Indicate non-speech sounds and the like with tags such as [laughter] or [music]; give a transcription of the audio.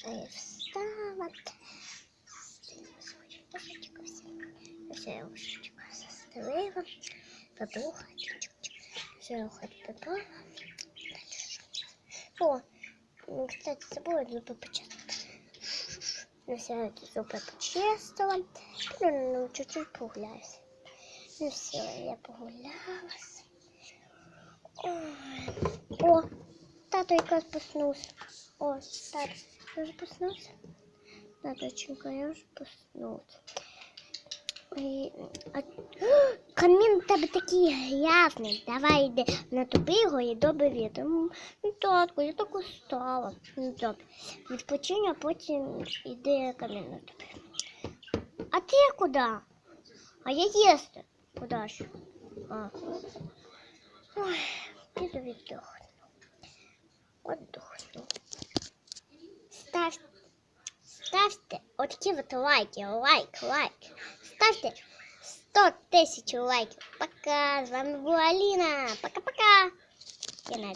Вже я встала. Стелила свою подушечку. Все, все я подушечку застелила. Подуха. Все, я хоть попала. Дальше що? О, ну, кстати, забыла зубы почистить. Ну, все, я эти зубы почистила. Ну, ну, чуть-чуть погуляюсь. Ну, все, я погулялась. Ой. О, тато якраз проснувся. О, тато, я вже проснувся? Таточенька, я вже проснувся. І, а, [gasps] камін у тебе такий грязний. Давай йди натопи його і добре вітер. Ну, татку, я так устала. Ну, добре. Відпочинь, а потім йди камін. А ти куди? А я їсти. Куди ж? А. Ой, піду віддохну. Отдохну. Став, ставте отакі от лайки, лайк, лайк. Ставте 100 тисяч лайків. Пока. З вами була Аліна. Пока-пока. Кінець.